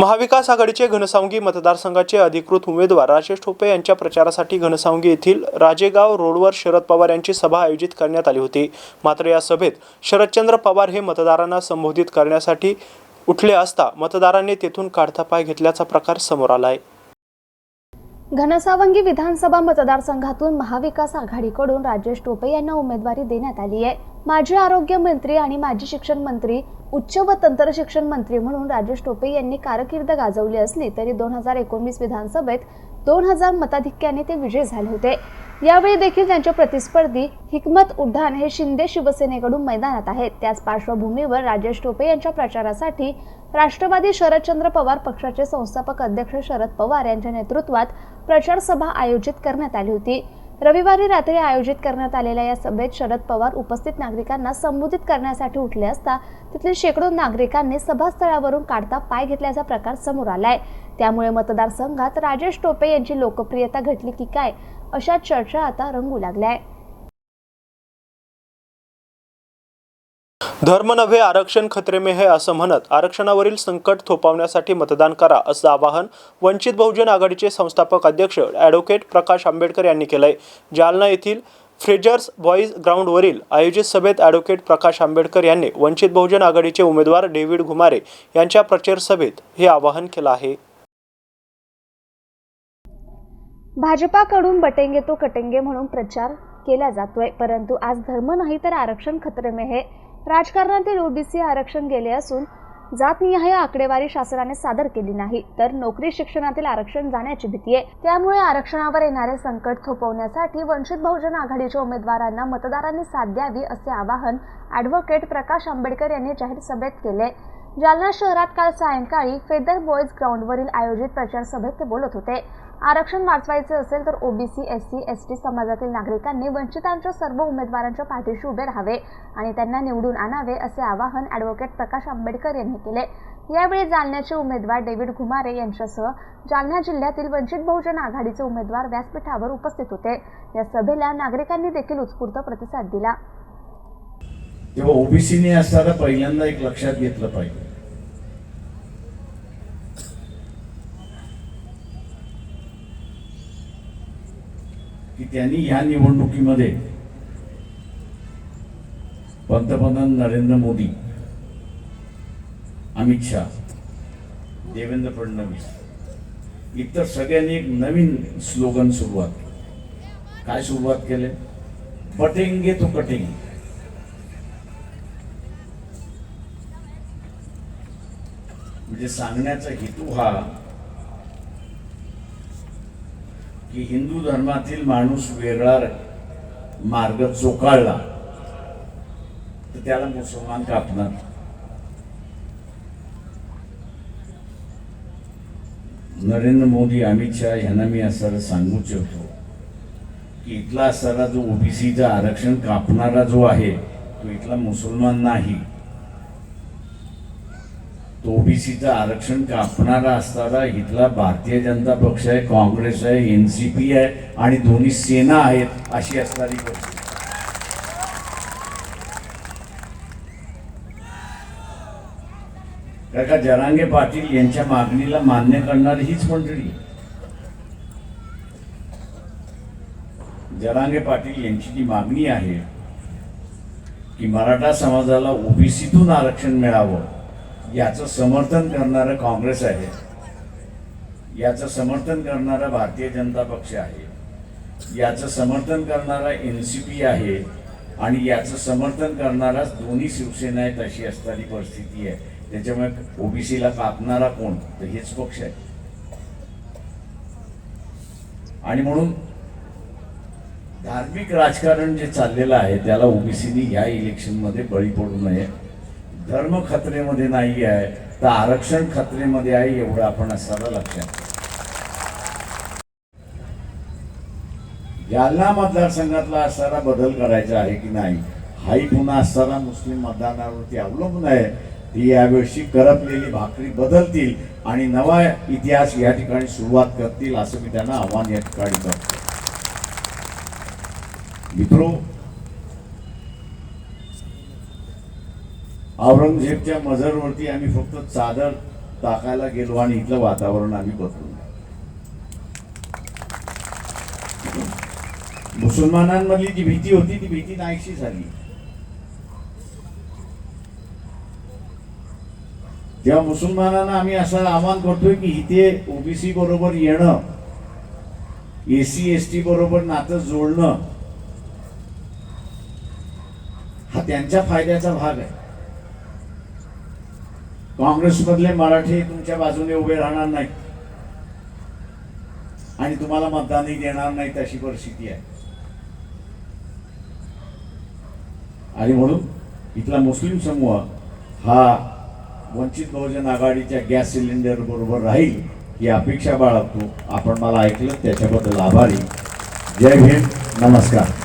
महाविकास आघाडीचे घनसावंगी मतदारसंघाचे अधिकृत उमेदवार राजेश टोपे यांच्या प्रचारासाठी घनसावंगी येथील राजेगाव रोडवर शरद पवार यांची सभा आयोजित करण्यात आली होती. मात्र या सभेत शरदचंद्र पवार हे मतदारांना संबोधित करण्यासाठी उठले असता मतदारांनी तेथून काढता पाय घेतल्याचा प्रकार समोर आलाय. घनसावंगी विधानसभा मतदारसंघातून महाविकास आघाडीकडून राजेश टोपे यांना उमेदवारी देण्यात आली आहे. माजी आरोग्य मंत्री आणि माजी शिक्षण मंत्री उच्च व तंत्र शिक्षण मंत्री म्हणून राजेश टोपे यांनी कारकीर्द गाजवली असली तरी दोन हजार एकोणवीस विधानसभेत दोन हजार मताधिक्याने ते विजयी झाले होते. यावेळी देखील त्यांचे प्रतिस्पर्धी हिकमत उड्डाण हे शिंदे शिवसेनेकडून मैदानात आहेत. त्याच पार्श्वभूमीवर राजेश टोपे यांच्या प्रचारासाठी राष्ट्रवादी शरदचंद्र पवार पक्षाचे संस्थापक अध्यक्ष शरद पवार यांच्या नेतृत्वात प्रचार सभा आयोजित करण्यात आली होती. रविवारी रात्री आयोजित करण्यात आलेल्या या सभेत शरद पवार उपस्थित नागरिकांना संबोधित करण्यासाठी उठले असता तिथले शेकडो नागरिकांनी सभास्थळावरून काढता पाय घेतल्याचा प्रकार समोर आलाय. त्यामुळे मतदारसंघात राजेश टोपे यांची लोकप्रियता घटली की काय अशा चर्चा आता रंगू लागल्या धर्म नव्हे आरक्षण खतरे में है असं म्हणत आरक्षणावरील संकट थोपवण्यासाठी मतदान करा असं आवाहन वंचित बहुजन आघाडीचे संस्थापक अध्यक्ष ॲडव्होकेट प्रकाश आंबेडकर यांनी केलंय. जालना येथील फ्रेजर्स बॉईज ग्राउंडवरील आयोजित सभेत ॲडव्होकेट प्रकाश आंबेडकर यांनी वंचित बहुजन आघाडीचे उमेदवार डेव्हिड घुमारे यांच्या प्रचार सभेत हे आवाहन केलं आहे. भाजपाकडून बटेंगे तो कटेंगे म्हणून प्रचार केला जातोय परंतु आज धर्म नाही तर आरक्षण खतरे में है राजकारणातील ओबीसी आरक्षण गेले असून जातनिहाय आकडेवारी शासनाने सादर केली नाही तर नोकरी शिक्षणातील आरक्षण जाण्याची भीती आहे. त्यामुळे आरक्षणावर येणारे संकट थोपवण्यासाठी वंचित बहुजन आघाडीच्या उमेदवारांना मतदारांनी साथ द्यावी असे आवाहन ॲडव्होकेट प्रकाश आंबेडकर यांनी जाहीर सभेत केले. जालना शहरात काल सायंकाळी फेदर बॉईज ग्राउंडवरील आयोजित प्रचार सभेत ते बोलत होते. आरक्षण वाचवायचे असेल तर OBC S C S T समाजातील नागरिकांनी वंचितांच्या सर्व उमेदवारांच्या पाठीशी उभे राहावे आणि त्यांना निवडून आणावे असे आवाहन ॲडव्होकेट प्रकाश आंबेडकर यांनी केले. यावेळी जालन्याचे उमेदवार डेव्हिड घुमारे यांच्यासह जालना जिल्ह्यातील वंचित बहुजन आघाडीचे उमेदवार व्यासपीठावर उपस्थित होते. या सभेला नागरिकांनी देखील उत्स्फूर्त प्रतिसाद दिला. तेव्हा ओबीसीने असताना पहिल्यांदा एक लक्षात घेतलं पाहिजे. की त्यांनी ह्या निवडणुकीमध्ये पंतप्रधान नरेंद्र मोदी अमित शहा देवेंद्र फडणवीस इतर सगळ्यांनी एक नवीन स्लोगन सुरुवात केली. काय सुरुवात केले बटेंगे तो कटेंगे म्हणजे सांगण्याचा हेतू हा की हिंदू धर्मातील माणूस वेगळा मार्ग चोकाळला. तर त्याला मुसलमान कापणार. नरेंद्र मोदी अमित शहा यांना मी असं सांगू इच्छितो की इथला असणारा जो ओबीसीचा आरक्षण कापणारा जो आहे तो इथला मुसलमान नाही. ओबीसीचं आरक्षण कापणारा असताना इथला भारतीय जनता पक्ष आहे काँग्रेस आहे एन सी पी आहे आणि दोन्ही सेना आहेत अशी असणारी परिस्थिती का जरांगे पाटील यांच्या मागणीला मान्य करणारी हीच मंडळी. जरांगे पाटील यांची जी मागणी आहे की मराठा समाजाला ओबीसीतून आरक्षण मिळावं याचं समर्थन करणारं काँग्रेस आहे. याचं समर्थन करणारा भारतीय जनता पक्ष आहे. याचं समर्थन करणारा एन सी पी आहे आणि याचं समर्थन करणारा दोन्ही शिवसेना आहेत अशी असणारी परिस्थिती आहे. त्याच्यामुळे ओबीसीला कापणारा कोण? तर हेच पक्ष आहे. आणि म्हणून धार्मिक राजकारण जे चाललेलं आहे त्याला ओबीसीनी या इलेक्शनमध्ये बळी पडू नये. धर्म खतरेमध्ये नाही आहे तर आरक्षण खतरेमध्ये आहे एवढं आपण असायला लक्षात जालना मतदारसंघातला असणारा बदल करायचा आहे की नाही? हाही पुन्हा असताना मुस्लिम मतदानावरती अवलंबून आहे. ती यावेळी करपलेली भाकरी बदलतील आणि नवा इतिहास या ठिकाणी सुरुवात करतील असं मी त्यांना आव्हान या ठिकाणी करतो. मित्रो औरंगजेबच्या मजरवरती आम्ही फक्त चादर टाकायला गेलो आणि इथलं वातावरण आम्ही बदलून मुसलमानांमधली जी भीती होती ती भीती नाहीशी झाली. तेव्हा मुसलमानांना आम्ही असं आवाहन करतोय की इथे ओबीसी बरोबर येणं एसी एस टी बरोबर नातं जोडणं हा त्यांच्या फायद्याचा भाग आहे. काँग्रेसमधले मराठी तुमच्या बाजूने उभे राहणार नाहीत. आणि तुम्हाला मतदानही देणार नाहीत अशी परिस्थिती आहे. आणि म्हणून इथला मुस्लिम समूह हा वंचित बहुजन आघाडीच्या गॅस सिलेंडर बरोबर राहील ही अपेक्षा बाळगतो. आपण मला ऐकलं त्याच्याबद्दल आभारी. जय भीम. नमस्कार.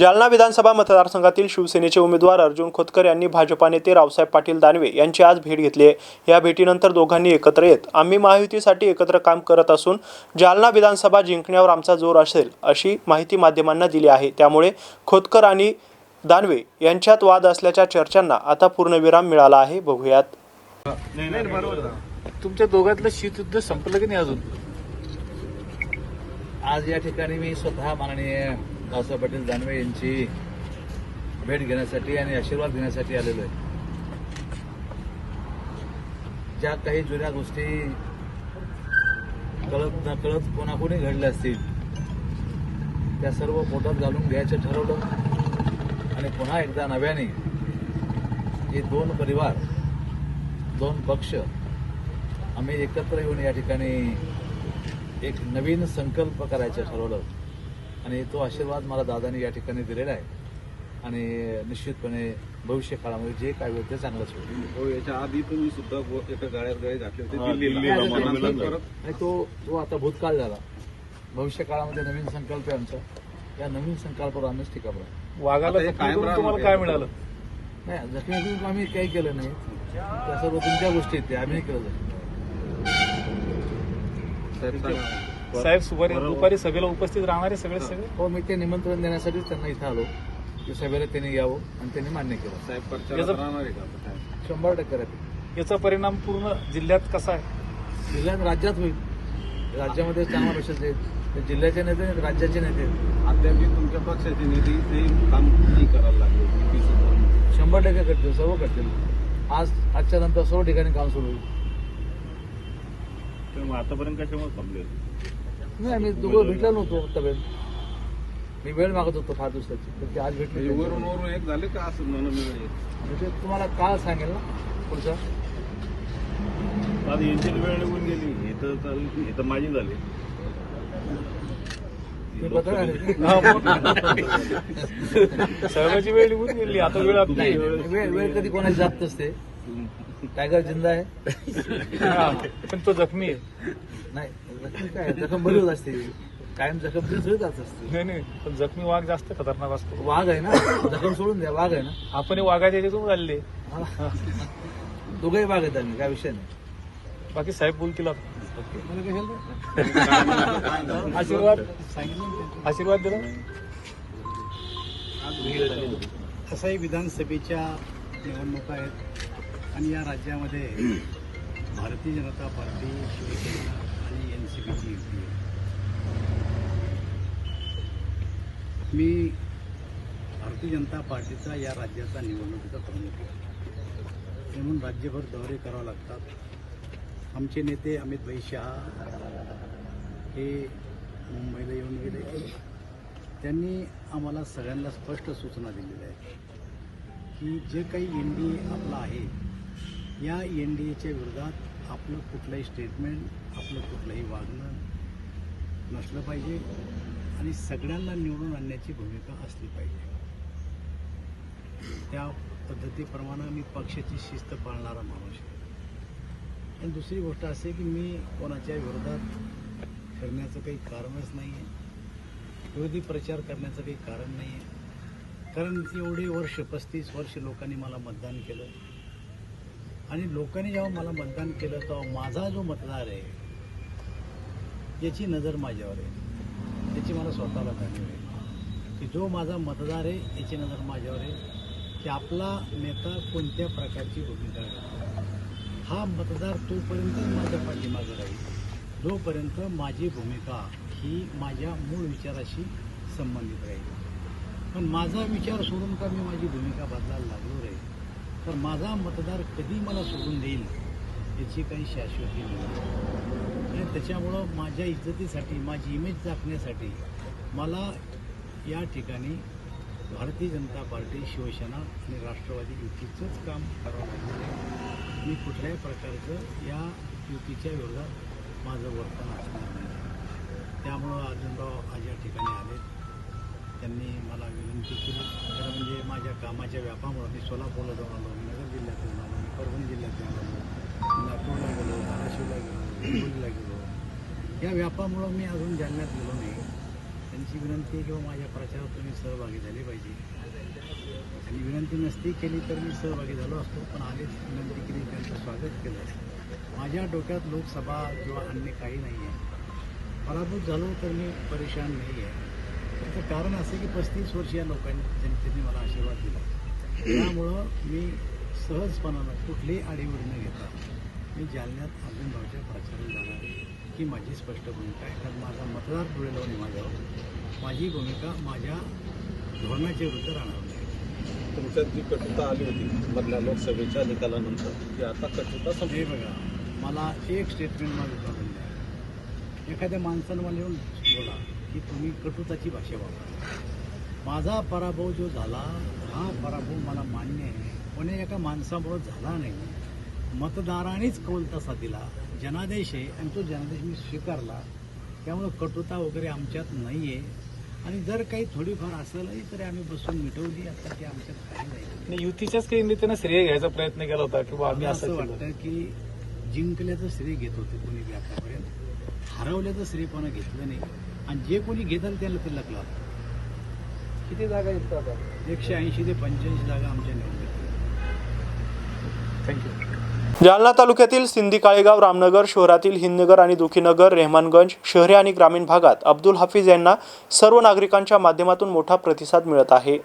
जालना विधानसभा मतदारसंघातील शिवसेनेचे उमेदवार अर्जुन खोतकर यांनी भाजपा नेते रावसाहेब पाटील दानवे यांची आज भेट घेतली आहे. या भेटीनंतर दोघांनी एकत्र येत आम्ही महायुतीसाठी एकत्र काम करत असून जालना विधानसभा जिंकण्यावर आमचा जोर असेल अशी माहिती माध्यमांना दिली आहे. त्यामुळे खोतकर आणि दानवे यांच्यात वाद असल्याच्या चर्चांना आता पूर्णविराम मिळाला आहे. बघूयात. तुमच्या दोघातलं शीतयुद्ध संपलं की नाही अजून? आज या ठिकाणी मी स्वतः माननीय रावसाहेब पाटील दानवे यांची भेट घेण्यासाठी आणि आशीर्वाद घेण्यासाठी आलेलो आहे. ज्या काही जुन्या गोष्टी कळत न कळत कोणाकोणी घडल्या असतील त्या सर्व पोटात घालून घ्यायचं ठरवलं आणि पुन्हा एकदा नव्याने हे दोन परिवार दोन पक्ष आम्ही एकत्र येऊन या ठिकाणी एक नवीन संकल्प करायचं ठरवलं. आणि तो आशीर्वाद मला दादाने या ठिकाणी दिलेला आहे. आणि निश्चितपणे भविष्य काळामध्ये जे काय होईल ते चांगलंच होईल. हो याच्या आधी तुम्ही सुद्धा एका गाड्यात गाडी घातली होती दिल्लीला. मनोमिलन करत आणि तो तो आता भूतकाळ झाला. भविष्य काळामध्ये नवीन संकल्प आहे आमचा. या नवीन संकल्पावर आम्हीच टिका पडा वाघाला तुम्हाला. काय मिळालं? नाही जखमी आम्ही काही केलं नाही. त्या सर्व तुमच्या गोष्टी आहेत त्या. आम्ही केलं साहेब. साहेब सुपारी दुपारी सभेला उपस्थित राहणारे सगळे सगळे? हो मी ते निमंत्रण देण्यासाठीच त्यांना इथं आलो. की सभेला त्यांनी यावं आणि त्यांनी मान्य केलं. साहेब? शंभर टक्के राहतील. याचा परिणाम पूर्ण जिल्ह्यात कसा आहे? जिल्ह्यात राज्यात होईल. राज्यामध्ये चांगला आहेत ते. जिल्ह्याचे नेते राज्याचे नेते. आहेत अद्याप तुमच्या पक्षाचे नेते ते काम नाही करायला लागले. शंभर टक्के करतील सर्व करतील. आज आजच्या नंतर सर्व ठिकाणी काम सुरू होईल. आतापर्यंत कशामुळे थांबले? नाही आम्ही दोघं भेटलो नव्हतो तब्येत. मी वेळ मागत होतो फार दिवसाची तर ते आज भेटले म्हणजे वरून वरून एक झाले का असं मनोमिलन म्हणजे तुम्हाला काळ सांगेल ना पुढचं. आज यांची वेळ निघून गेली. इथं चाल- इथं माझी झाली. मी पत्र आहे. सर्वांची वेळ निघून गेली. आता वेळ आपली वेळ कधी कोणाची जात नसते. टायगर जिंदा आहे? हा, पण तो जखमी आहे. नाही जखम काय जखम बरी होत असते. कायम जखम असते. नाही नाही पण जखमी वाघ जास्त खतरनाक असतो. वाघ आहे ना? जखम सोडून द्या वाघ आहे ना? आपण हे वाघाच्या याच्यातून चालले. दोघंही वाघ आहेत आम्ही काय विषय नाही. बाकी साहेब बोलतील आता. आशीर्वाद? आशीर्वाद दिला? तसाही विधानसभेच्या निवडणुका आहेत. आणि या राज्यामध्ये भारतीय जनता पार्टी शिवसेना आणि एन सी पीची युती मी भारतीय जनता पार्टीचा या राज्याचा निवडणुकीचा प्रमुख आहे. म्हणून राज्यभर दौरे करावे लागतात. आमचे नेते अमित भाई शहा हे मुंबईला येऊन गेले. त्यांनी आम्हाला सगळ्यांना स्पष्ट सूचना दिलेल्या आहेत की जे काही एन डी आपलं आहे या एन डी एच्या विरोधात आपलं कुठलंही स्टेटमेंट आपलं कुठलंही वागणं नसलं पाहिजे आणि सगळ्यांना निवडून आणण्याची भूमिका असली पाहिजे. त्या पद्धतीप्रमाणे मी पक्षाची शिस्त पाळणारा माणूस आहे. आणि दुसरी गोष्ट असे की मी कोणाच्या विरोधात करण्याचं काही कारणच नाही आहे विरोधी प्रचार करण्याचं काही कारण नाही आहे कारण एवढे वर्ष पस्तीस वर्ष लोकांनी मला मतदान केलं. आणि लोकांनी जेव्हा मला मतदान केलं तेव्हा माझा जो मतदार आहे याची नजर माझ्यावर आहे. त्याची मला स्वतःला जाणीव आहे. की जो माझा मतदार आहे याची नजर माझ्यावर आहे. की आपला नेता कोणत्या प्रकारची भूमिका हा मतदार तोपर्यंतच माझ्या पाठीमागं राहील. जोपर्यंत माझी भूमिका ही माझ्या मूळ विचाराशी संबंधित राहील. पण माझा विचार सोडून का मी माझी भूमिका बदलायला लागलो रे? तर माझा मतदार कधी मला सोडून देईल याची काही शाश्वती नाही. आणि त्याच्यामुळं माझ्या इज्जतीसाठी माझी इमेज राखण्यासाठी मला या ठिकाणी भारतीय जनता पार्टी शिवसेना आणि राष्ट्रवादी युतीचंच काम करावं लागणार आहे. मी कुठल्याही प्रकारचं या युतीच्या विरोधात माझं वर्तन असणार नाही. त्यामुळं अर्जुनराव आज या ठिकाणी आले त्यांनी मला विनंती केली. खरं म्हणजे माझ्या कामाच्या व्यापामुळं मी सोलापूरला जाऊन आलो नगर जिल्ह्यातून आलो मी परभणी जिल्ह्यातून आलो नागपूरला गेलो धाराशिवला गेलो हिंगोलीला गेलो. या व्यापामुळं मी अजून जालन्यात गेलो नाही. त्यांची विनंती आहे किंवा माझ्या प्रचारात तुम्ही सहभागी झाले पाहिजे. आणि विनंती नसती केली तर मी सहभागी झालो असतो पण आलेच विनंती केली त्यांचं स्वागत केलं. माझ्या डोक्यात लोकसभा किंवा अन्य काही नाही आहे पराभूत झालो तर मी परेशान नाही आहे त्याचं कारण असं की पस्तीस वर्ष या लोकांनी जनतेने मला आशीर्वाद दिला. त्यामुळं मी सहजपणानं कुठलीही आडीवर न घेता मी जालन्यात अर्जुनरावच्या प्रचाराला जाणार आहे. ही माझी स्पष्ट भूमिका आहे. कारण माझा मतदार डोळे लावून आहे माझ्यावर माझी भूमिका माझ्या धोरणाच्या विरुद्ध राहणार नाही. तुमच्यात जी कटुता आली होती मधल्या लोकसभेच्या निकालानंतर ती आता कटुता हे संपली बघा मला एक स्टेटमेंट माझं द्या एखाद्या माणसानं मला येऊन बोला की तुम्ही कटुताची भाषा वापरा. माझा पराभव जो झाला हा पराभव मला मान्य आहे. पण एका माणसामुळं झाला नाही. मतदारानेच कौल तसा दिला जनादेश आहे आणि तो जनादेश मी स्वीकारला. त्यामुळं कटुता वगैरे आमच्यात नाही आहे आणि जर काही थोडीफार असेलही तरी आम्ही बसून मिटवली. आता की आमच्यात काही नाही. युतीच्याच काही नेत्यानं श्रेय घ्यायचा प्रयत्न केला होता किंवा आम्ही असं वाटतं की जिंकल्याचं श्रेय घेत होते कोणी बी आतापर्यंत. हरवल्याचं श्रेय कोणा घेतलं नाही. आणि जे कोणी घेताल त्याला ते लकला किती जागा येतात आता? एकशे ऐंशी ते पंच्याऐंशी जागा आमच्या निवडणुकीत थँक्यू जालना तालुक्यातील सिंदी काळेगाव रामनगर शहरातील हिंदनगर आणि दुखीनगर रेहमानगंज शहरी आणि ग्रामीण भागात अब्दुल हाफिज यांना सर्व नागरिकांच्या माध्यमातून मोठा प्रतिसाद मिळत आहे.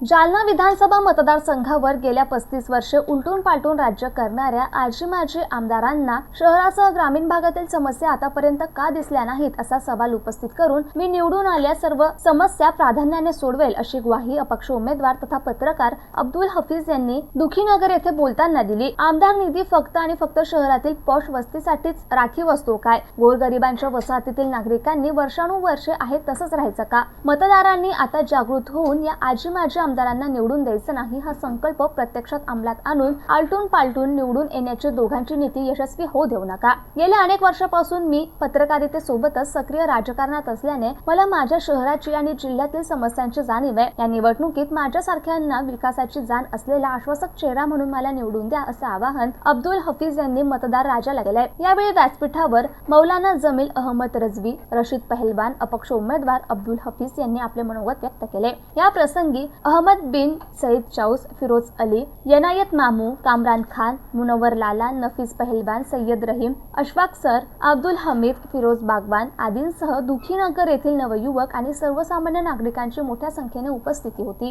जालना विधानसभा मतदारसंघावर गेल्या पस्तीस वर्षे उलटून पालटून राज्य करणाऱ्या आजी माजी आमदारांना शहरासह ग्रामीण भागातील समस्या आतापर्यंत का दिसल्या नाहीत असा सवाल उपस्थित करून मी निवडून आल्या सर्व समस्या प्राधान्याने सोडवेल अशी ग्वाही अपक्ष उमेदवार तथा पत्रकार अब्दुल हफीज यांनी दुखीनगर येथे बोलताना दिली. आमदार निधी फक्त आणि फक्त शहरातील पॉश वस्तीसाठीच राखीव असतो काय? गोरगरिबांच्या वसाहतीतील नागरिकांनी वर्षानुवर्षे आहेत तसंच राहायचं का? मतदारांनी आता जागृत होऊन या आजी माजी आमदारांना निवडून द्यायचं नाही हा संकल्प प्रत्यक्षात अंमलात आणून आलटून पालटून निवडून येण्याची दोघांची नीती यशस्वी होऊ देऊ नका. गेल्या अनेक वर्षापासून मी पत्रकारितेसोबतच सक्रिय राजकारणात असल्याने मला माझ्या शहराची आणि जिल्ह्यातील समस्यांची जाणीव आहे. या निवडणुकीत माझ्यासारख्यांना विकासाची जाण असलेला आश्वासक चेहरा म्हणून मला निवडून द्या असं आवाहन अब्दुल हफीज यांनी मतदार राजाला केलंय. यावेळी व्यासपीठावर मौलाना जमील अहमद रजवी रशीद पहलवान अपक्ष उमेदवार अब्दुल हफीज यांनी आपले मनोगत व्यक्त केले. या प्रसंगी अहमद बिन सईद चाऊस फिरोज अली यनायत मामू कामरान खान मुनव्वर लाला नफीस पहलवान सय्यद रहीम अशफाक सर अब्दुल हमीद फिरोज बागवान आदींसह दुखीनगर येथील नवयुवक आणि सर्वसामान्य नागरिकांची मोठ्या संख्येने उपस्थिती होती.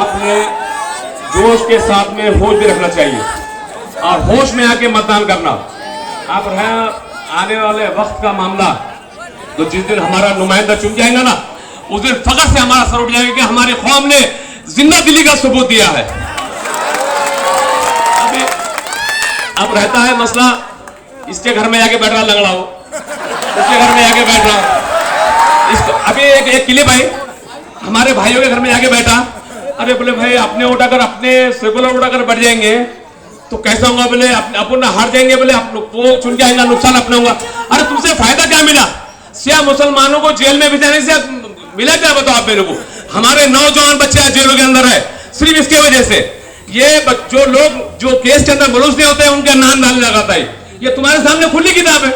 आपने जोश के साथ में होश भी रखना चाहिए। और होश में आके मतदान करना। आप रहे आने वाले वक्त का मामला। तो जिस दिन हमारा नुमाइंदा चुन जाएगा ना, उस दिन फखर से हमारा सर उठ जाएगा कि हमारी कौम ने ज़िंदा दिली का सबूत दिया है। अभी अब रहता है मसला, इसके घर में जाके बैठ रहा लंगड़ा हो उसके घर में जाके बैठ रहा। इसको अभी एक एक क्लिप आई हमारे भाइयों के घर में जाके बैठा। अरे बोले भाई, अपने उठाकर, अपने सेकुलर उठाकर बैठ जाएँगे। तो कैसा होगा बोले अप- अपन हार जाएँगे बोले, आप वो चुन के आएगा, नुकसान अपना होगा। अरे तुमसे फ़ायदा क्या मिला? सिया मुसलमानों को जेल में भेजाने से मिला क्या बताओ आप मेरे को? हमारे नौजवान बच्चे आज जेलों के अंदर है, सिर्फ़ इसके वजह से। ये जो लोग, जो केस के अंदर मलूस नहीं होते हैं उनका नाम डालने लगाता है ये। तुम्हारे सामने खुली किताब है।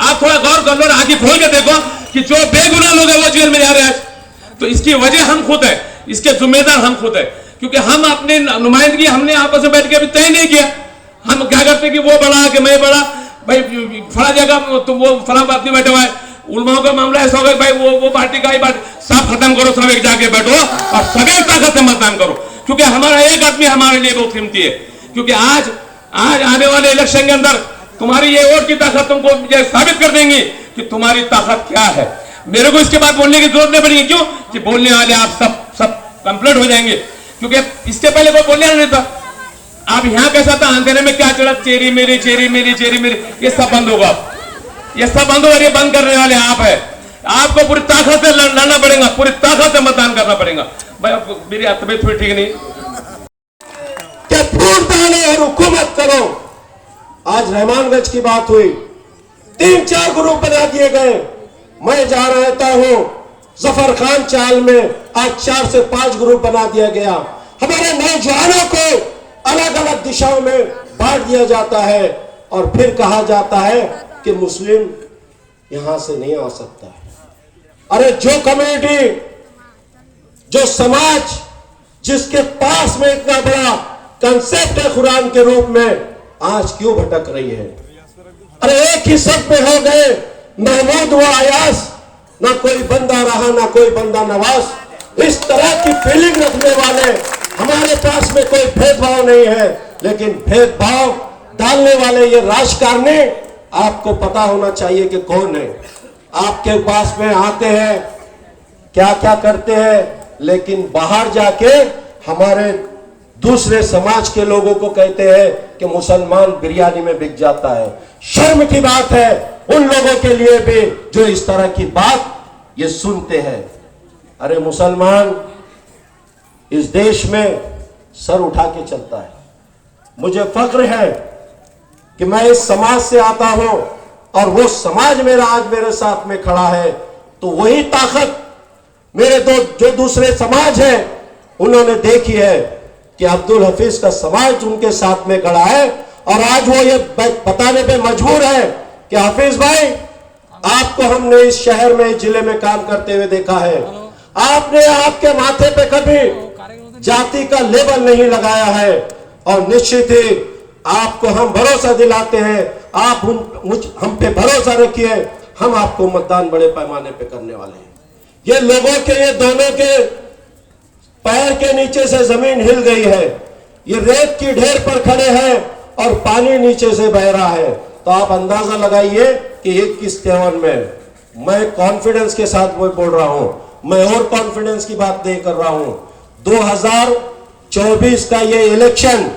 आप थोड़ा गौर कर लो आगे खोल के देखो कि जो बेगुनाह लोग हैं, वो जेल में जा रहे हैं आज। तो इसकी वजह हम खुद है, इसके जिम्मेदार हम खुद है। क्योंकि हम अपनी नुमाइंदगी हमने आपस में बैठ के अभी तय नहीं किया। हम क्या करते कि वो बड़ा, कि मैं बड़ा, भाई, फला जगह तो वो फला बात नहीं बैठे हुआ है। उलमाओं का मामला होगा कि भाई वो वो पार्टी का ही पार्टी सब खत्म करो, सब एक जाके बैठो और सभी ताकत से मतदान करो। क्योंकि हमारा एक आदमी हमारे लिए बहुत कीमती है। क्योंकि आज आज आने वाले इलेक्शन के अंदर तुम्हारी ये वोट की ताकत तुमको साबित कर देंगी कि तुम्हारी ताकत क्या है। मेरे को इसके बाद बोलने की ज़रूरत नहीं पड़ेगी। क्यों? कि बोलने वाले आप सब सब कंप्लीट हो जाएँगे। क्योंकि इसके पहले कोई बोलने नहीं था। आप यहाँ कैसा था? अंधेरे में क्या चढ़ा? चेरी मेरी चेरी मेरी चेरी मेरी, ये सब बंद होगा। अब। ये सब ये बंद करने वाले आप है। आपको पूरी ताकत से लड़- लड़ना पड़ेगा, पूरी ताकत से मतदान करना पड़ेगा। भाई मेरी तबीयत थोड़ी ठीक नहीं। फूट डाले हुकूमत करो आज रहमानगंज की बात हुई। तीन चार ग्रुप बना दिए गए। मैं जा रहता हूँ, ज़फ़र खान चाल में आज चार से पाँच ग्रुप बना दिया गया। हमारे नौजवानों को अलग अलग दिशाओं में बांट दिया जाता है और फिर कहा जाता है कि मुस्लिम यहाँ से नहीं आ सकता है। अरे जो कम्युनिटी जो समाज जिसके पास में इतना बड़ा कंसेप्ट है कुरान के रूप में, आज क्यों भटक रही है? अरे एक ही सब में हो गए महमूद व आयास, ना कोई बंदा रहा, ना कोई बंदा नवाज़। इस तरह की फीलिंग रखने वाले, हमारे पास में कोई भेदभाव नहीं है, लेकिन भेदभाव डालने वाले ये राजकारणी आपको पता होना चाहिए कि कौन है। आपके पास में आते हैं क्या क्या करते हैं, लेकिन बाहर जाके हमारे दूसरे समाज के लोगों को कहते हैं कि मुसलमान बिरयानी में बिक जाता है। शर्म की बात है, उन लोगों के लिए भी जो इस तरह की बात ये सुनते हैं। अरे मुसलमान, इस देश में सर उठा के चलता है। मुझे फक्र है कि मैं इस समाज से आता हूँ और वो समाज मेरा आज मेरे साथ में खड़ा है तो वही ताकत मेरे दो, जो दूसरे समाज हैं, उन्होंने देखी है कि अब्दुल हफीज का समाज उनके साथ में खड़ा है और आज वो ये बताने पे मजबूर है कि हफीज भाई, आपको हमने इस शहर में ज़िले में काम करते हुए देखा है। आपने आपके माथे पे कभी जाति का लेबल नहीं लगाया है और निश्चित ही आपको हम भरोसा दिलाते हैं। आप मुझ, हम पे भरोसा रखिए। हम आपको मतदान बड़े पैमाने पे करने वाले हैं। ये लोगों के, ये दोनों के पैर के नीचे से ज़मीन हिल गई है। ये रेत की ढेर पर खड़े हैं और पानी नीचे से बह रहा है। तो आप अंदाज़ा लगाइए कि इक्कीस तिरवन में। मैं कॉन्फिडेंस के साथ वो बोल रहा हूँ। मैं और कॉन्फिडेंस की बात नहीं कर रहा हूँ। 2024 का ये इलेक्शन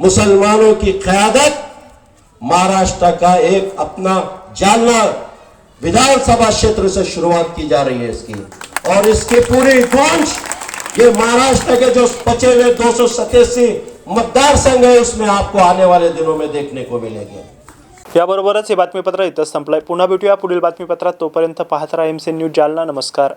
मुसलमानों की क्यादत महाराष्ट्र का एक अपना जालना विधानसभा क्षेत्र से शुरुआत की जा रही है इसकी। और इसकी पूरी गूंज, ये महाराष्ट्र के जो बचे हुए दो मतदार संघ है, उसमें आपको आने वाले दिनों में देखने को मिलेंगे। याबरोबरच हे बातमीपत्र इथं संपलंय. पुन्हा भेटूया पुढील बातमीपत्रात. तोपर्यंत पाहत राहा एम सी न्यूज़ जालना. नमस्कार.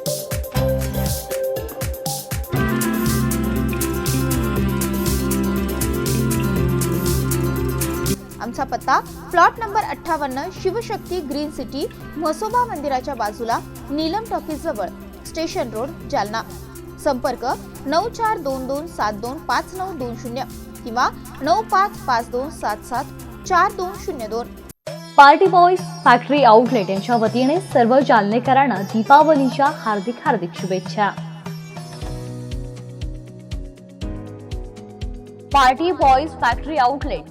आमचा पत्ता प्लॉट नंबर अठ्ठावन्न शिवशक्ती ग्रीन सिटी म्हसोबा मंदिराच्या बाजूला नीलम टॉकीज जवळ स्टेशन रोड जालना. संपर्क नऊ चार दोन दोन सात दोन पाच नऊ दोन शून्य किंवा नऊ पाच पाच दोन सात सात चार दोन शून्य दोन. पार्टी बॉईज फॅक्टरी आउटलेट यांच्या वतीने सर्व जालनेकरांना दीपावलीच्या हार्दिक हार्दिक शुभेच्छा. Party boys factory outlet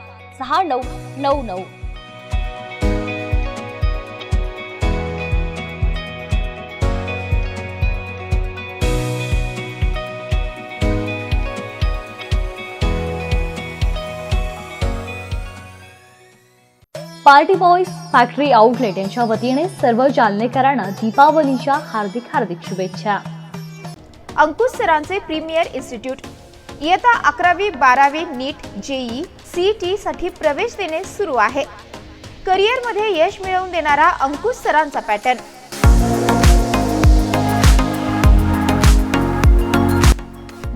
सहा नऊ नऊ नऊ. पार्टी बॉयज फॅक्टरी आउटलेट यांच्या वतीने सर्व जालनेकरांना दीपावलीच्या हार्दिक हार्दिक शुभेच्छा. अंकुश सरांचे प्रीमियर इन्स्टिट्यूट. इयत्ता अकरावी बारावी नीट जेई सीईटी साठी प्रवेश देणे सुरू आहे. करिअरमध्ये यश मिळवून देणारा अंकुश सरांचा पॅटर्न.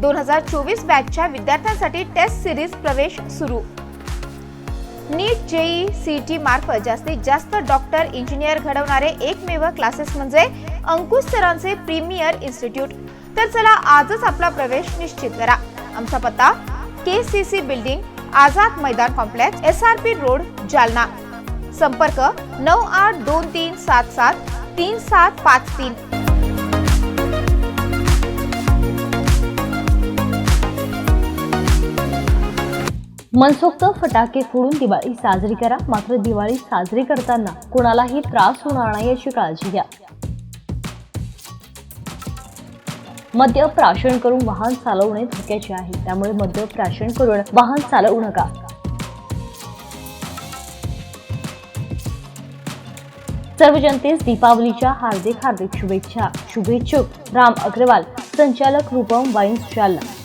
दोन हजार चोवीस बॅचच्या विद्यार्थ्यांसाठी टेस्ट सिरीज प्रवेश सुरू. नीट जेई सीईटी मार्फत जास्तीत जास्त डॉक्टर इंजिनियर घडवणारे एकमेव क्लासेस म्हणजे अंकुश सरांचे प्रीमियर इन्स्टिट्यूट. तर चला आजच आपला प्रवेश निश्चित करा. आमचा पत्ता K C C building Azad Maidan complex S R P road Jalna. संपर्क नऊ आठ दोन तीन सात सात तीन सात पाच तीन. मनसोक्त फटाके फोडून दिवाळी साजरी करा. मात्र दिवाळी साजरी करताना कुणालाही त्रास होणार नाही याची काळजी घ्या. मद्य प्राशन करून वाहन चालवणे धोक्याचे आहे. त्यामुळे मद्य प्राशन करून वाहन चालवू नका. सर्व जनतेस दीपावलीच्या हार्दिक हार्दिक शुभेच्छा. शुभेच्छुक. राम अग्रवाल. संचालक रूपम वाईन्स जालना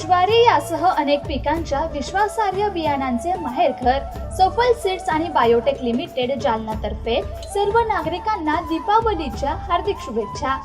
ज्वारी यासह अनेक पिकांच्या विश्वासार्ह बियाणांचे माहेरघर सफल सीड्स आणि बायोटेक लिमिटेड जालनातर्फे सर्व नागरिकांना दीपावलीच्या हार्दिक शुभेच्छा.